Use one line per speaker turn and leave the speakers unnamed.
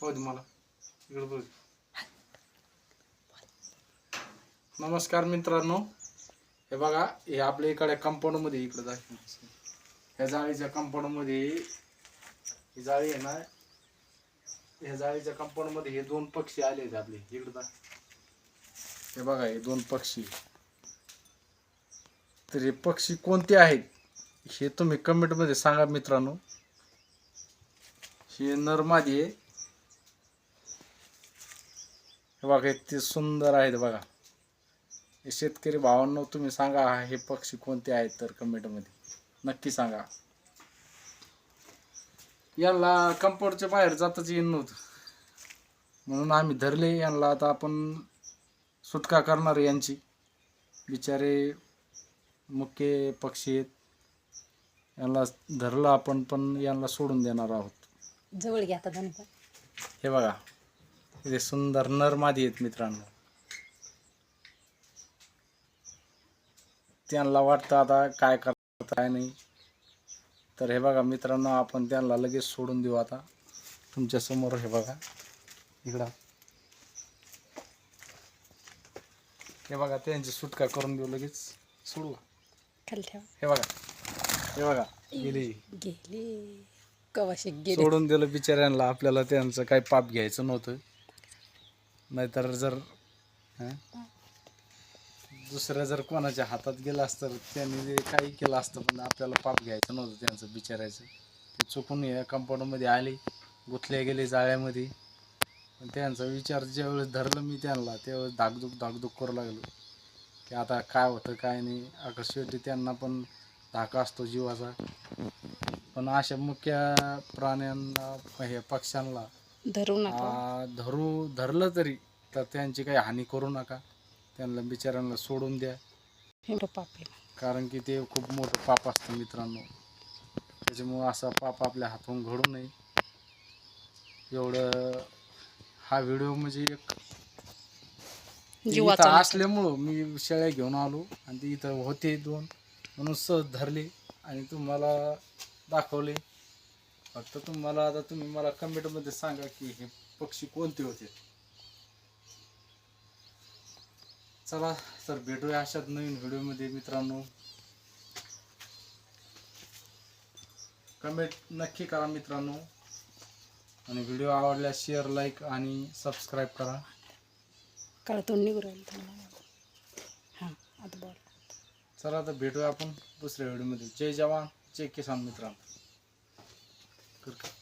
पाहू मला. इकडे बघ. नमस्कार मित्रांनो. हे बघा हे आपल्या इकडे कंपाऊंडमध्ये इकडे दाखव. ह्या जाळीच्या कंपाऊंडमध्ये ही जाळी आहे ना ह्या जाळीच्या कंपाऊंडमध्ये हे दोन पक्षी आले आहेत आपले. इकडे दाख. हे बघा हे दोन पक्षी. तर हे पक्षी कोणते आहेत हे तुम्ही कमेंटमध्ये सांगा मित्रांनो. हे नरमादी आहे. हे बघा ते सुंदर आहेत बघा. हे शेतकरी भावांनो तुम्ही सांगा हे पक्षी कोणते आहेत तर कमेंटमध्ये नक्की सांगा. याला कंपाऊंडच्या बाहेर जाताच येईन नव्हतं. म्हणून आम्ही धरले यांना आता आपण सुटका करणार यांची. बिचारे मुख्य पक्षी आहेत. यांना धरलं आपण पण यांना सोडून देणार आहोत.
जवळ घ्या
हे बघा. हे सुंदर नरमादी आहेत मित्रांनो. त्यांना वाटतं आता काय करतात काय नाही. तर हे बघा मित्रांनो आपण त्यांना लगेच सोडून देऊ आता. तुमच्यासमोर हे बघा. इकडं. हे बघा त्यांची सुटका करून देऊ लगेच. सोडू?
खाली
हे बघा. हे बघा. गेली.
गेले. कवाशी गेले.
सोडून दिलं बिचाऱ्यांना. आपल्याला त्यांचं काही पाप घ्यायचं नव्हतं. नाहीतर जर हं? जर कोणाच्या हातात गेलं असतं त्यांनी जे काही केलं असतं पण आपल्याला पाप घ्यायचं नव्हतं त्यांचं बिचारायचं ते चुकून या कंपाऊंडमध्ये आले गुंतले गेले जाळ्यामध्ये. पण त्यांचा विचार ज्यावेळेस धरलं मी त्यांना त्यावेळेस धाकधूक धाकधूक करू लागलो. की आता काय होतं काय नाही. आता शेवटी त्यांना पण धाका असतो जीवाचा. पण अशा मुख्य प्राण्यांना हे पक्ष्यांना
धरू नका.
आ, धरू धरलं तरी तर त्यांची काही हानी करू नका. त्यांना बिचाऱ्यांना सोडून द्या.
हे पापले
कारण की ते खूप मोठं पाप असतं मित्रांनो. त्याच्यामुळं असा पाप आपल्या हातून घडू नये. एवढं हा व्हिडिओ म्हणजे एक
जीवाचा
इथं
मुद्दा.
असल्यामुळं मी शेळ्या घेऊन आलो आणि ते इथं होते दोन. म्हणून सहज धरले आणि तुम्हाला दाखवले. फक्त तुम्हाला आता तुम्ही मला कमेंटमध्ये सांगा की हे पक्षी कोणते होते? चला तर भेटूया अशाच नवीन व्हिडिओमध्ये मित्रांनो. कमेंट नक्की करा मित्रांनो. आणि व्हिडिओ आवडल्यास शेअर लाईक आणि सबस्क्राईब करा.
काळातून निघू हां आता बोल.
चला आता भेटूया आपण दुसऱ्या व्हिडिओमध्ये जय जवान जय किसान मित्रांनो. कर- कर.